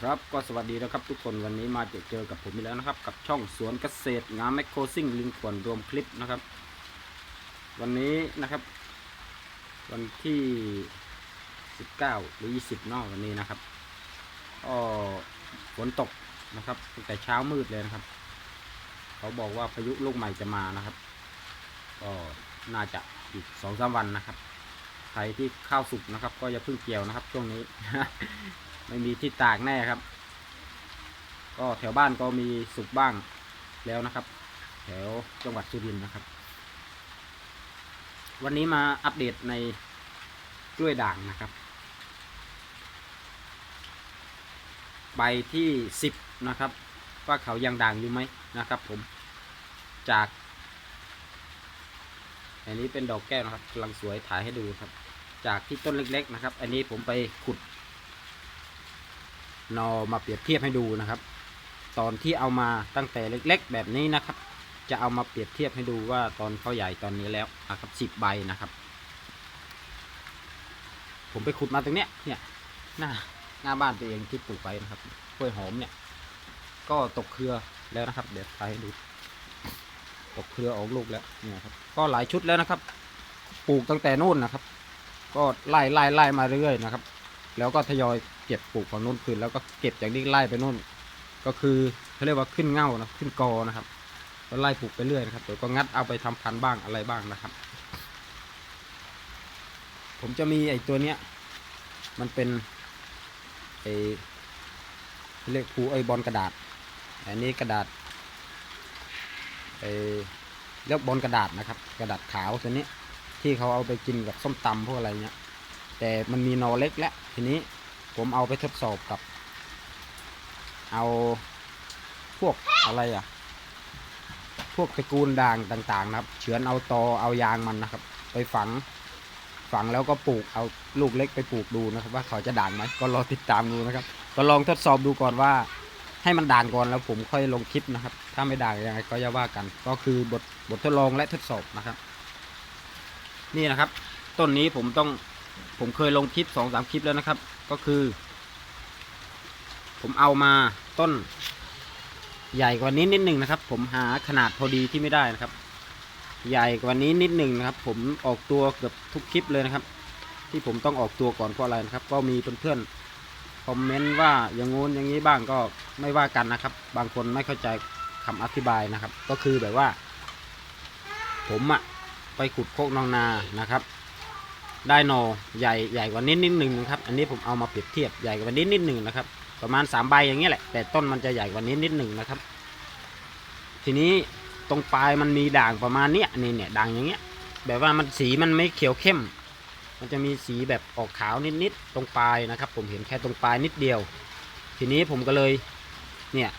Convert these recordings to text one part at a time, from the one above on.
ครับก็สวัสดีนะครับทุกคนวันนี้มาเจอเจอกับผมอีกแล้วนะครับ กับช่องสวนเกษตรงามแมคโครซิ่งลิงขวนรวมคลิปนะครับ วันนี้นะครับ วันที่ 19 หรือ 20นอกวันนี้นะครับก็ฝนตกนะครับตั้งแต่เช้ามืดเลยนะครับ เขาบอกว่าพายุลูกใหม่จะมานะครับก็น่าจะอีกสองสามวันนะครับใครที่ข้าวสุกนะครับ ก็อย่าเพิ่งเกี่ยวนะครับ ช่วงนี้ ไม่มีที่ตากแน่ครับ ก็แถวบ้านก็มีสุกบ้างแล้วนะครับ แถวจังหวัดสุรินทร์นะครับ วันนี้มาอัปเดตในกล้วยด่างนะครับ ใบที่สิบนะครับ ว่าเขายังด่างอยู่ไหมนะครับ ผมจากอันนี้เป็นดอกแก้วนะครับกำลังสวยถ่ายให้ดูครับ จากที่ต้นเล็ก ๆ นะครับ อันนี้ผมไปขุด นอมาเปรียบเทียบให้ดูนะครับ ตอนที่เอามาตั้งแต่เล็ก ๆ แบบนี้นะครับ จะเอามาเปรียบเทียบให้ดูว่าตอนเขาใหญ่ตอนนี้แล้วนะครับสิบใบนะครับ ผมไปขุดมาตรงเนี้ยเนี่ยหน้าหน้าบ้านตัวเองที่ปลูกไว้นะครับกล้วยหอมเนี่ย ก็ตกเครือแล้วนะครับ เดี๋ยวถ่ายให้ดู ตกเครือออกลูกแล้วเนี่ยครับ ก็หลายชุดแล้วนะครับ ปลูกตั้งแต่นู่นนะครับ ก็ไล่ไล่ไล่มาเรื่อยนะครับ แล้วก็ทยอยเก็บปลูกฝั่งนู้นคืนแล้วก็เก็บจากนี้ไล่ไปนู่น ก็คือเขาเรียกว่าขึ้นเง่านะขึ้นกอนะครับก็ไล่ปลูกไปเรื่อยนะครับเดี๋ยวก็งัดเอาไปทำพันธุ์บ้างอะไรบ้างนะครับ ผมจะมีไอ้ตัวเนี้ย มันเป็นไอ้เรียกภูไอ้บอลกระดาษ อันนี้กระดาษไอ้เรียกบอลกระดาษนะครับ กระดาษขาวตัวนี้ที่เขาเอาไปกินกับส้มตำพวกอะไรเงี้ย แต่มันมีนอเล็กแล้วทีนี้ผมเอาไปทดสอบกับ เอาพวกอะไรอะ พวกตระกูลด่างต่างๆ นะครับ เฉือนเอาตอเอายางมันนะครับ ไปฝัง ฝังแล้วก็ปลูกเอาลูกเล็กไปปลูกดูนะครับ ว่าเขาจะด่างไหมก็รอติดตามดูนะครับ ก็ลองทดสอบดูก่อนว่า ให้มันด่างก่อนแล้วผมค่อยลงคลิปนะครับ ถ้าไม่ด่างยังไงก็จะว่ากัน ก็คือบทบททดลองและทดสอบนะครับ นี่นะครับ ต้นนี้ผมต้อง ผมเคยลงคลิปสองสามคลิปแล้วนะครับ ก็คือ ผมเอามาต้น ใหญ่กว่านี้นิดหนึ่งนะครับ ผมหาขนาดพอดีที่ไม่ได้นะครับ ใหญ่กว่านี้นิดหนึ่งนะครับ ผมออกตัวเกือบทุกคลิปเลยนะครับ ที่ผมต้องออกตัวก่อนเพราะอะไรนะครับ ก็มีเพื่อนๆคอมเมนต์ว่าอย่างงู้นอย่างนี้บ้างก็ไม่ว่ากันนะครับ บางคนไม่เข้าใจคำอธิบายนะครับ ก็คือแบบว่า ผมอะไปขุดโคกนองนานะครับ ได้หนอใหญ่ใหญ่กว่านิดนิดหนึ่งนะครับ อันนี้ผมเอามาเปรียบเทียบใหญ่กว่านิดนิดหนึ่งนะครับ ประมาณสามใบอย่างเงี้ยแหละ แต่ต้นมันจะใหญ่กว่านี้นิดหนึ่งนะครับ ทีนี้ตรงปลายมันมีด่างประมาณเนี้ยนี่เนี่ยด่างอย่างเงี้ย แบบว่ามันสีมันไม่เขียวเข้ม มันจะมีสีแบบออกขาวนิดๆตรงปลายนะครับ ผมเห็นแค่ตรงปลายนิดเดียว ทีนี้ผมก็เลยเนี่ย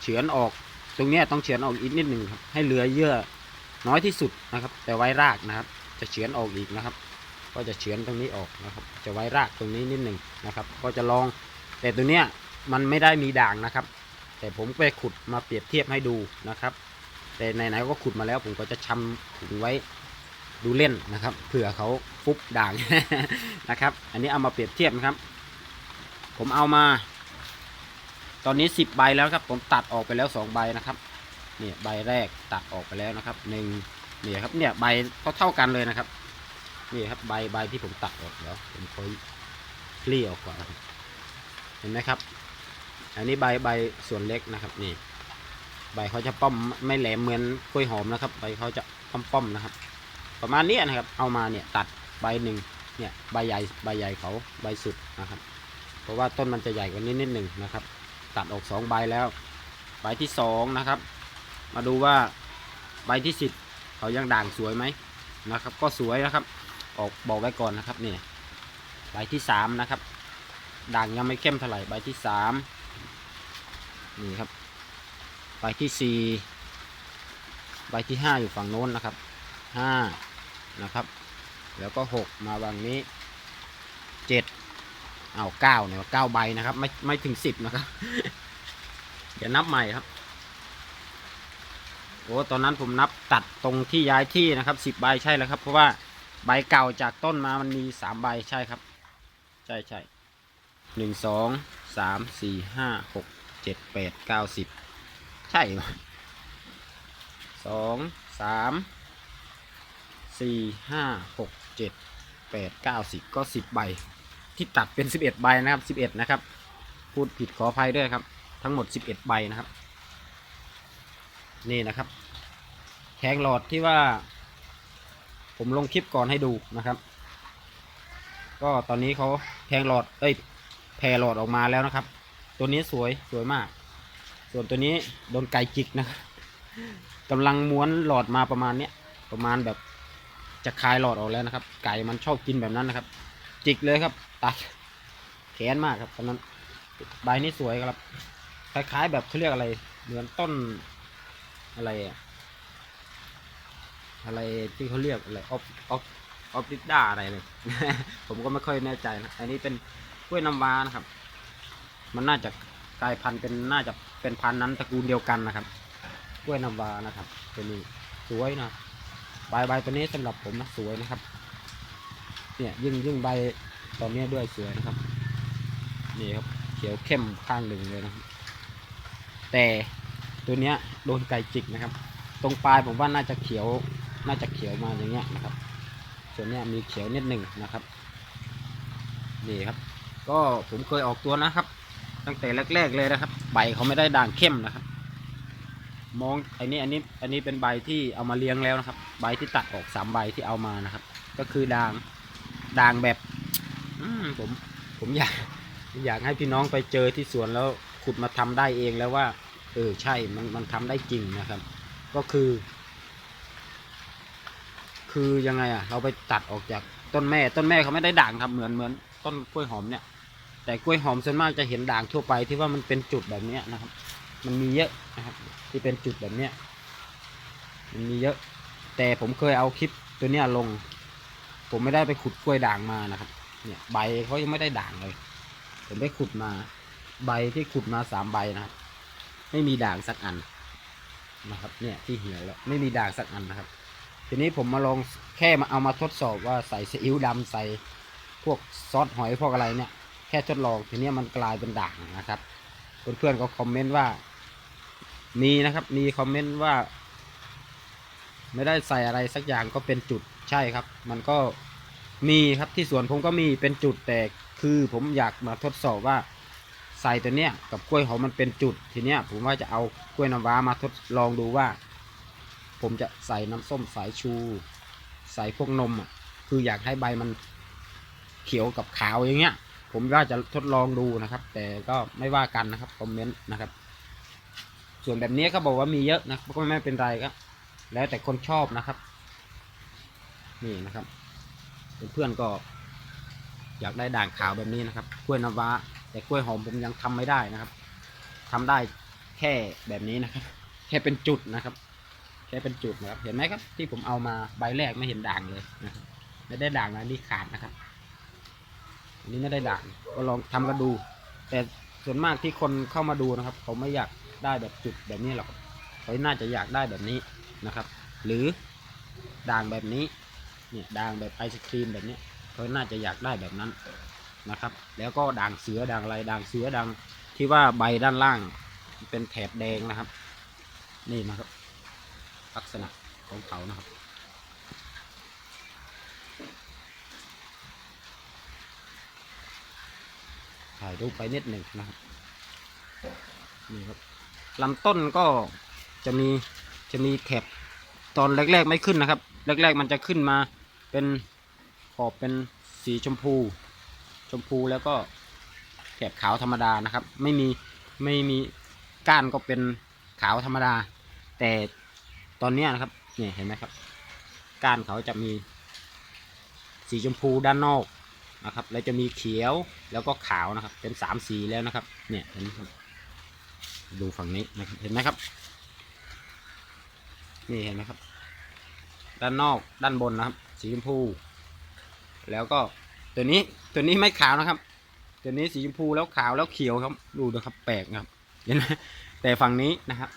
เฉือนออกตรงเนี้ยต้องเฉือนออกอีกนิดหนึ่งครับให้เหลือเยื่อน้อยที่สุดนะครับ แต่ไว้รากนะครับ จะเฉือนออกอีกนะครับ ก็จะเฉือนตรงนี้ออกนะครับ จะไว้รากตรงนี้นิดหนึ่งนะครับ ก็จะลอง แต่ตัวเนี้ยมันไม่ได้มีด่างนะครับ แต่ผมไปขุดมาเปรียบเทียบให้ดูนะครับ แต่ไหนๆก็ขุดมาแล้วผมก็จะชำถุงไว้ดูเล่นนะครับ เผื่อเขาฟุบด่างนะครับ อันนี้เอามาเปรียบเทียบนะครับ ผมเอามา ตอนนี้สิบใบแล้วครับ ผมตัดออกไปแล้วสองใบนะครับเนี่ยใบแรกตัดออกไปแล้วนะครับหนึ่ง เนี่ยครับเนี่ยใบเท่าๆกันเลยนะครับนี่ครับใบใบที่ผมตัดออกเดี๋ยวผมค่อยคลี่ออกก่อนนะครับเห็นไหมครับ อันนี้ใบใบส่วนเล็กนะครับ นี่ ใบเขาจะป้อมไม่แหลมเหมือนกล้วยหอมนะครับ ใบเขาจะป้อมป้อมนะครับ ประมาณนี้นะครับ เอามาเนี่ยตัดใบหนึ่งเนี่ยใบใหญ่ใบใหญ่เขาใบสุดนะครับ เพราะว่าต้นมันจะใหญ่กว่านี้นิดหนึ่งนะครับ ตัดออกสองใบแล้ว ใบที่สองนะครับ มาดูว่าใบที่สิบ เขายังด่างสวยไหมนะครับ ก็สวยนะครับ ออกบอกไว้ก่อนนะครับนี่ใบที่สามนะครับ ด่างยังไม่เข้มเท่าไหร่ใบที่สามนี่ครับ ใบที่สี่ใบที่ห้าอยู่ฝั่งโน้นนะครับห้านะครับ แล้วก็หกมาบางนี้เจ็ดเอาเก้าเนี่ยเก้าใบนะครับ ไม่ไม่ถึงสิบนะครับ เดี๋ยวนับใหม่ครับ โอ้ตอนนั้นผมนับตัดตรงที่ย้ายที่นะครับสิบใบใช่แล้วครับ เพราะว่าใบเก่าจากต้นมามันมีสามใบใช่ครับ ใช่ใช่หนึ่งสองสามสี่ห้าหกเจ็ดแปดเก้าสิบใช่ไหมสองสามสี่ห้าหกเจ็ดแปดเก้าสิบก็สิบใบ ที่ตัดเป็นสิบเอ็ดใบนะครับสิบเอ็ดนะครับ พูดผิดขออภัยด้วยครับ ทั้งหมดสิบเอ็ดใบนะครับ นี่นะครับ แทงหลอดที่ว่า ผมลงคลิปก่อนให้ดูนะครับ ก็ตอนนี้เขาแทงหลอดเอ้ยแพรหลอดออกมาแล้วนะครับ ตัวนี้สวยสวยมาก ส่วนตัวนี้โดนไก่จิกนะครับกำลังม้วนหลอดมาประมาณเนี้ยประมาณแบบจะคลายหลอดออกแล้วนะครับ ไก่มันชอบกินแบบนั้นนะครับ จิกเลยครับ ตัดแขนมากครับตอนนั้นใบนี้สวยครับคล้ายๆแบบเขาเรียกอะไร เหมือนต้น อะไรอะอะไรที่เขาเรียกอะไรออฟออฟออฟดิด้าอะไรเลย ผมก็ไม่ค่อยแน่ใจนะ อันนี้เป็นกล้วยน้ำว้านะครับ มันน่าจะกลายพันธุ์เป็นน่าจะเป็นพันธุ์นั้นตระกูลเดียวกันนะครับ กล้วยน้ำว้านะครับ ตัวนี้สวยนะใบใบตัวนี้สำหรับผมนะสวยนะครับ เนี่ยยิ่งยิ่งใบตอนนี้ด้วยสวยนะครับ นี่ครับเขียวเข้มข้างหนึ่งเลยนะครับแต่ ตัวเนี้ยโดนไก่จิกนะครับ ตรงปลายผมว่าน่าจะเขียวน่าจะเขียวมาอย่างเงี้ยนะครับ ส่วนเนี้ยมีเขียวนิดหนึ่งนะครับนี่ครับ ก็ผมเคยออกตัวนะครับ ตั้งแต่แรก ๆเลยนะครับ ใบเขาไม่ได้ด่างเข้มนะครับ มองไอ้นี่อันนี้อันนี้เป็นใบที่เอามาเลี้ยงแล้วนะครับ ใบที่ตัดออกสามใบที่เอามานะครับ ก็คือด่างด่างแบบอผมผมอยากอยากให้พี่น้องไปเจอที่สวนแล้วขุดมาทำได้เองแล้วว่า ออใช่มันมันทำได้จริงนะครับ ก็คือ คือยังไงอะเราไปตัดออกจากต้นแม่ ต้นแม่เขาไม่ได้ด่างครับเหมือนเหมือน ต้นกล้วยหอมเนี่ย แต่กล้วยหอมส่วนมากจะเห็นด่างทั่วไปที่ว่ามันเป็นจุดแบบเนี้ยนะครับ มันมีเยอะนะครับ ที่เป็นจุดแบบเนี้ยมันมีเยอะ แต่ผมเคยเอาคลิปตัวเนี้ยลง ผมไม่ได้ไปขุดกล้วยด่างมานะครับ เนี่ยใบเขายังไม่ได้ด่างเลย ผมไปขุดมา ใบที่ขุดมาสามใบนะครับ ไม่มีด่างสักอันนะครับ เนี่ยที่เหี่ยวแล้วไม่มีด่างสักอันนะครับ ทีนี้ผมมาลองแค่มาเอามาทดสอบว่าใส่ซีอิ๊วดำใส่พวกซอสหอยพวกอะไรเนี่ย แค่ทดลองทีนี้มันกลายเป็นด่างนะครับเพื่อนๆก็คอมเมนต์ว่า มีนะครับ มีคอมเมนต์ว่า ไม่ได้ใส่อะไรสักอย่างก็เป็นจุดใช่ครับ มันก็มีครับที่สวนผมก็มีเป็นจุดแต่คือผมอยากมาทดสอบว่า ใส่ตัวเนี้ยกับกล้วยหอมมันเป็นจุดทีเนี้ยผมว่าจะเอากล้วยน้ำว้ามาทดลองดูว่า ผมจะใส่น้ำส้มสายชู ใส่พวกนมอะคืออยากให้ใบมันเขียวกับขาวอย่างเงี้ย ผมว่าจะทดลองดูนะครับ แต่ก็ไม่ว่ากันนะครับคอมเมนต์นะครับ ส่วนแบบนี้เขาบอกว่ามีเยอะนะก็ไม่เป็นไรก็แล้วแต่คนชอบนะครับ นี่นะครับเพื่อนๆก็อยากได้ด่างขาวแบบนี้นะครับกล้วยน้ำว้า แต่กล้วยหอมผมยังทำไม่ได้นะครับทำได้แค่แบบนี้นะครับ แค่เป็นจุดนะครับ แค่เป็นจุดนะครับ เห็นไหมครับ ที่ผมเอามาใบแรกไม่เห็นด่างเลยนะครับไม่ได้ด่างนะนี่ขาดนะครับ อันนี้ไม่ได้ด่างก็ลองทำกันดู แต่ส่วนมากที่คนเข้ามาดูนะครับเขาไม่อยากได้แบบจุดแบบนี้หรอกเขาน่าจะอยากได้แบบนี้นะครับ หรือด่างแบบนี้เนี่ยด่างแบบไอศครีมแบบนี้เขาน่าจะอยากได้แบบนั้น นะครับ แล้วก็ด่างเสือด่างอะไรด่างเสือด่างที่ว่าใบด้านล่างเป็นแถบแดงนะครับ นี่นะครับ ลักษณะของเขานะครับ ถ่ายรูปไปนิดหนึ่งนะครับนี่ครับลำต้นก็จะมีจะมีแถบตอนแรกๆไม่ขึ้นนะครับ แรกๆมันจะขึ้นมาเป็นขอบเป็นสีชมพู ชมพูแล้วก็แถบขาวธรรมดานะครับ ไม่มีไม่มีก้านก็เป็นขาวธรรมดา แต่ตอนนี้นะครับเนี่ยเห็นไหมครับ ก้านเขาจะมี สีชมพูด้านนอกนะครับ แล้วจะมีเขียวแล้วก็ขาวนะครับ เป็นสามสีแล้วนะครับ เนี่ยเห็นครับดูฝั่งนี้นะครับเห็นไหมครับ นี่เห็นไหมครับ ด้านนอกด้านบนนะครับ สีชมพู แล้วก็ ตัวนี้ตัวนี้ไม่ขาวนะครับ ตัวนี้สีชมพูแล้วขาวแล้วเขียวครับ ดูนะครับ แปลกครับ เห็นไหมแต่ฝั่งนี้นะครับ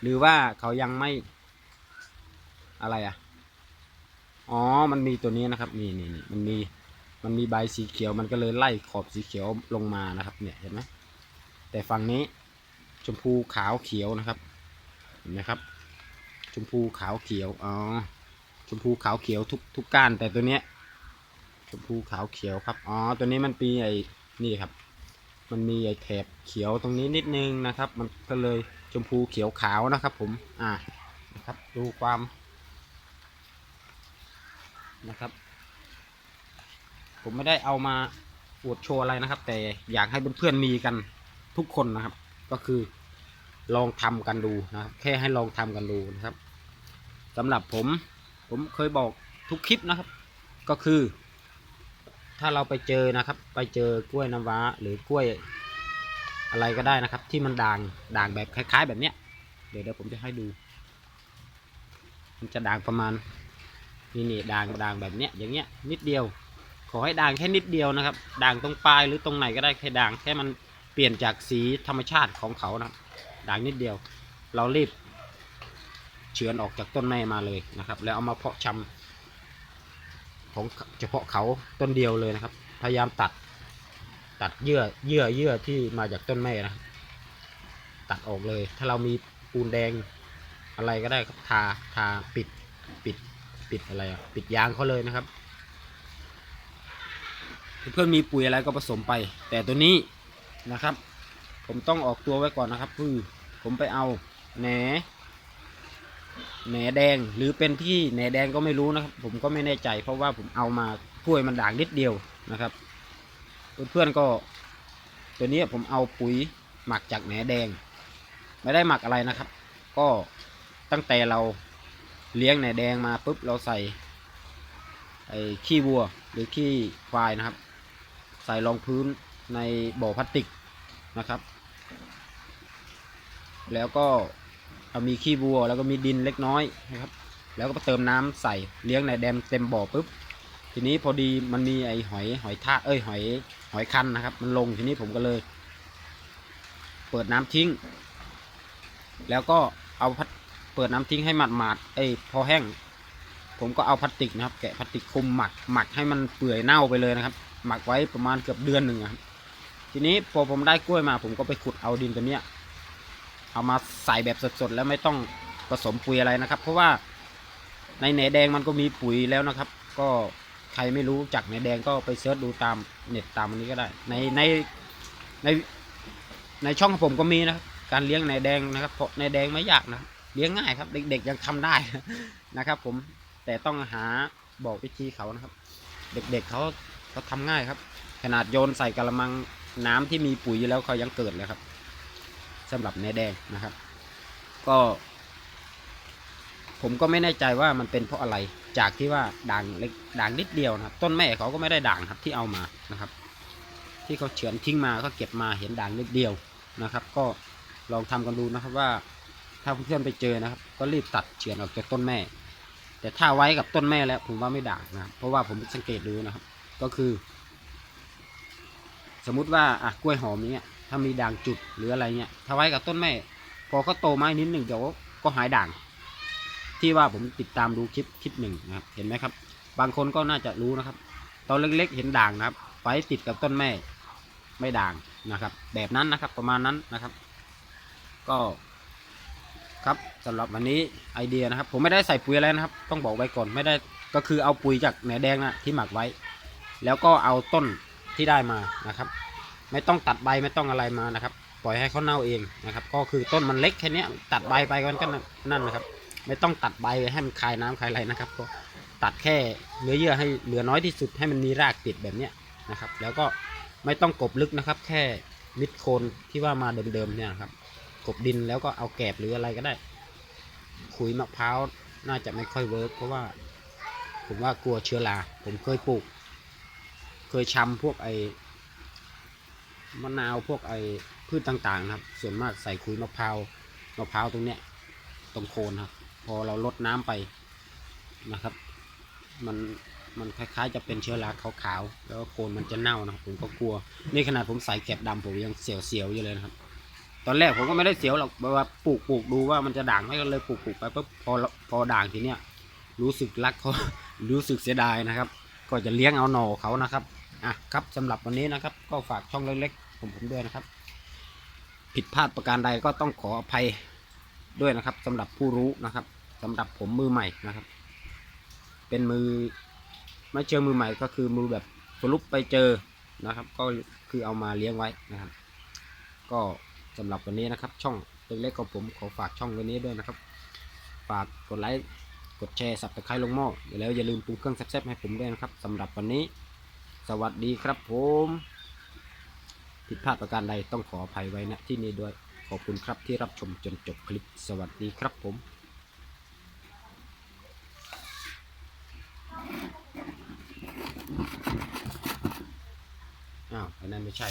หรือว่าเขายังไม่ อะไรอะ อ๋อ มันมีตัวนี้นะครับ นี่นี่นี่มันมี มันมีใบสีเขียว มันก็เลยไล่ขอบสีเขียวลงมานะครับ เนี่ย เห็นไหมแต่ฝั่งนี้ชมพูขาวเขียวนะครับ เห็นไหมครับ ชมพูขาวเขียว อ๋อ ชมพูขาวเขียวทุกทุกก้าน แต่ตัวเนี้ย ชมพูขาวเขียวครับ อ๋อ ตัวนี้มันปีไอ้นี่ครับ มันมีไอ้แถบเขียวตรงนี้นิดนึงนะครับ มันก็เลยชมพูเขียวขาวนะครับ ผม อ่า นะครับ ดูความนะครับ ผมไม่ได้เอามาอวดโชว์อะไรนะครับ แต่อยากให้เพื่อนๆมีกันทุกคนนะครับ ก็คือลองทำกันดูนะครับ แค่ให้ลองทำกันดูนะครับสำหรับผม ผมเคยบอกทุกคลิปนะครับ ก็คือ ถ้าเราไปเจอนะครับ ไปเจอกล้วยน้ำว้าหรือกล้วยอะไรก็ได้นะครับ ที่มันด่างด่างแบบคล้าย ๆ แบบเนี้ยเดี๋ยวเดี๋ยวผมจะให้ดู มันจะด่างประมาณนี่นี่ด่างด่างแบบเนี้ยอย่างเงี้ยนิดเดียว ขอให้ด่างแค่นิดเดียวนะครับ ด่างตรงปลายหรือตรงไหนก็ได้แค่ด่างแค่มันเปลี่ยนจากสีธรรมชาติของเขานะด่างนิดเดียว เรารีบเฉือนออกจากต้นแม่มาเลยนะครับ แล้วเอามาเพาะชำ ของเฉพาะเขาต้นเดียวเลยนะครับ พยายามตัด ตัดเยื่อเยื่อเยื่อที่มาจากต้นแม่นะครับตัดออกเลย ถ้าเรามีปูนแดงอะไรก็ได้ครับทาทาปิดปิดปิดอะไรอะปิดยางเขาเลยนะครับ เพื่อนมีปุ๋ยอะไรก็ผสมไป แต่ตัวนี้นะครับ ผมต้องออกตัวไว้ก่อนนะครับคือผมไปเอาแหน แหนแดงหรือเป็นที่แหนแดงก็ไม่รู้นะครับ ผมก็ไม่แน่ใจ เพราะว่าผมเอามากล้วยมันด่างนิดเดียวนะครับ เพื่อนๆก็ ตัวนี้ผมเอาปุ๋ยหมักจากแหนแดง ไม่ได้หมักอะไรนะครับ ก็ตั้งแต่เราเลี้ยงแหนแดงมาปุ๊บเราใส่ไอ้ขี้วัวหรือขี้ควายนะครับ ใส่รองพื้นในบ่อพลาสติกนะครับ แล้วก็ มีขี้วัว แล้วก็มีดินเล็กน้อยนะครับ แล้วก็เติมน้ำใส่เลี้ยงในแดมเต็มบ่อปุ๊บทีนี้พอดีมันมีไอหอยหอยทาเอ้ยหอยหอยคันนะครับ มันลงทีนี้ผมก็เลย เปิดน้ำทิ้ง แล้วก็เอาพัดเปิดน้ำทิ้งให้หมาดหมาดๆเอ้ยพอแห้ง ผมก็เอาพลาสติกนะครับ แกะพลาสติกคลุมหมักหมักให้มันเปื่อยเน่าไปเลยนะครับ หมักไว้ประมาณเกือบเดือนหนึ่งครับทีนี้พอผมได้กล้วยมา ผมก็ไปขุดเอาดินตัวเนี้ย เอามาใส่แบบสดๆแล้วไม่ต้องผสมปุ๋ยอะไรนะครับ เพราะว่าในแหนแดงมันก็มีปุ๋ยแล้วนะครับ ก็ใครไม่รู้จักแหนแดงก็ไปเสิร์ชดูตามเน็ตตามอันนี้ก็ได้ ในในในในช่องผมก็มีนะครับการเลี้ยงแหนแดงนะครับเพราะแหนแดงไม่ยากนะเลี้ยงง่ายครับเด็กๆยังทำได้นะครับ ผมแต่ต้องหาบอกวิธีเขานะครับ เด็กๆเขาเขาทำง่ายครับ ขนาดโยนใส่กระมังน้ำที่มีปุ๋ยแล้วเขายังเกิดเลยครับ สำหรับแหนแดงนะครับ ก็ ผมก็ไม่แน่ใจว่ามันเป็นเพราะอะไรจากที่ว่าด่างเล็กด่างนิดเดียวนะครับ ต้นแม่เขาก็ไม่ได้ด่างครับที่เอามานะครับ ที่เขาเฉือนทิ้งมาก็เก็บมาเห็นด่างนิดเดียวนะครับ ก็ลองทำกันดูนะครับว่า ถ้าเพื่อนไปเจอนะครับ ก็รีบตัดเฉือนออกจากต้นแม่ แต่ถ้าไว้กับต้นแม่แล้วผมว่าไม่ด่างนะครับเพราะว่าผมสังเกตดูนะครับ ก็คือ สมมุติว่าอะกล้วยหอมเนี้ย ถ้ามีด่างจุดหรืออะไรเงี้ยถ้าไว้กับต้นแม่พอเขาโตไมาอีกนิดหนึ่งเดี๋ยวก็หายด่าง ที่ว่าผมติดตามดูคลิปคลิปหนึ่งนะครับเห็นไหมครับ บางคนก็น่าจะรู้นะครับ ตอนเล็กๆเห็นด่างนะครับไว้ติดกับต้นแม่ไม่ด่างนะครับ แบบนั้นนะครับประมาณนั้นนะครับ ก็ครับสำหรับวันนี้ไอเดียนะครับ ผมไม่ได้ใส่ปุ๋ยอะไรนะครับ ต้องบอกไว้ก่อนไม่ได้ก็คือเอาปุ๋ยจากแหนแดงนะที่หมักไว้ แล้วก็เอาต้นที่ได้มานะครับ ไม่ต้องตัดใบไม่ต้องอะไรมานะครับ ปล่อยให้เขาเน่าเองนะครับ ก็คือต้นมันเล็กแค่เนี้ยตัดใบไปมันก็นั่นนะครับ ไม่ต้องตัดใบให้มันคายน้ำคายอะไรนะครับก็ตัดแค่เนื้อเยื่อให้เหลือน้อยที่สุดให้มันมีรากติดแบบเนี้ยนะครับ แล้วก็ไม่ต้องกบลึกนะครับ แค่มิดโคนที่ว่ามาเดิมๆเนี่ยครับ กบดินแล้วก็เอาแกบหรืออะไรก็ได้ ขุยมะพร้าวน่าจะไม่ค่อยเวิร์กเพราะว่า ผมว่ากลัวเชื้อราผมเคยปลูก เคยชำพวกไอ มะนาวพวกไอ้พืชต่างๆนะครับ ส่วนมากใส่ขุยมะพร้าวมะพร้าวตรงเนี้ยตรงโคนครับ พอเราลดน้ำไปนะครับ มันมันคล้ายๆ จะเป็นเชื้อราขาวๆแล้วโคนมันจะเน่านะครับผมก็กลัวนี่ขนาดผมใส่แกบดำผมยังเสียวๆอยู่เลยนะครับ ตอนแรกผมก็ไม่ได้เสียวหรอกแบบว่าปลูกปลูกดูว่ามันจะด่างไหมก็เลยปลูกปลูกไปปุ๊บพอพอด่างทีเนี้ยรู้สึกรักเขารู้สึกเสียดายนะครับ ก็จะเลี้ยงเอาหน่อเขานะครับ อะครับสำหรับวันนี้นะครับ ก็ฝากช่องเล็กๆผมผมด้วยนะครับ ผิดพลาดประการใดก็ต้องขออภัยด้วยนะครับสำหรับผู้รู้นะครับสำหรับผมมือใหม่นะครับ เป็นมือไม่เจอมือใหม่ก็คือมือแบบสรุปไปเจอนะครับ ก็คือเอามาเลี้ยงไว้นะครับ ก็สำหรับวันนี้นะครับ ช่องเล็กๆของผมขอฝากช่องวันนี้ด้วยนะครับ ฝากกดไลค์กดแชร์สับตะไคร้ลงหม้อแล้วอย่าลืมปรุงเครื่องแซ่บๆให้ผมด้วยนะครับสำหรับวันนี้ สวัสดีครับผมผิดพลาดประการใดต้องขออภัยไว้ณที่นี้ด้วย ขอบคุณครับที่รับชมจนจบคลิป สวัสดีครับผมอ้าวอันนั้นไม่ใช่